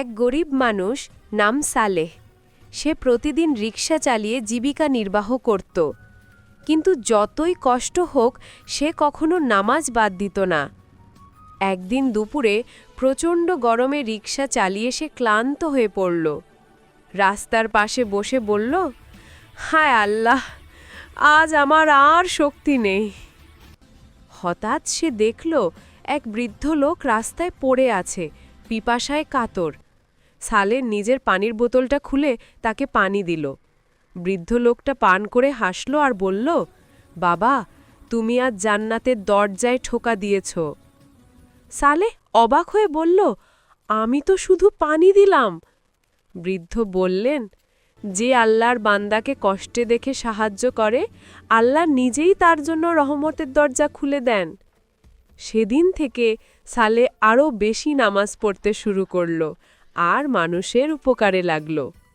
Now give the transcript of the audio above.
এক গরিব মানুষ নাম সালেহ। সে প্রতিদিন রিক্সা চালিয়ে জীবিকা নির্বাহ করত। কিন্তু যতই কষ্ট হোক, সে কখনো নামাজ বাদ দিত না। একদিন দুপুরে প্রচণ্ড গরমে রিক্সা চালিয়ে সে ক্লান্ত হয়ে পড়ল। রাস্তার পাশে বসে বলল, হায় আল্লাহ, আজ আমার আর শক্তি নেই। হঠাৎ সে দেখল, এক বৃদ্ধ লোক রাস্তায় পড়ে আছে। পিপাসায় কাতর। সালে নিজের পানির বোতলটা খুলে তাকে পানি দিল। বৃদ্ধ লোকটা পান করে হাসল আর বলল, বাবা, তুমি আজ জান্নাতের দরজায় ঠোকা দিয়েছ। সালে অবাক হয়ে বলল, আমি তো শুধু পানি দিলাম। বৃদ্ধ বললেন, যে আল্লাহর বান্দাকে কষ্টে দেখে সাহায্য করে, আল্লাহ নিজেই তার জন্য রহমতের দরজা খুলে দেন। সেদিন থেকে সালে আরও বেশি নামাজ পড়তে শুরু করল আর মানুষের উপকারে লাগল।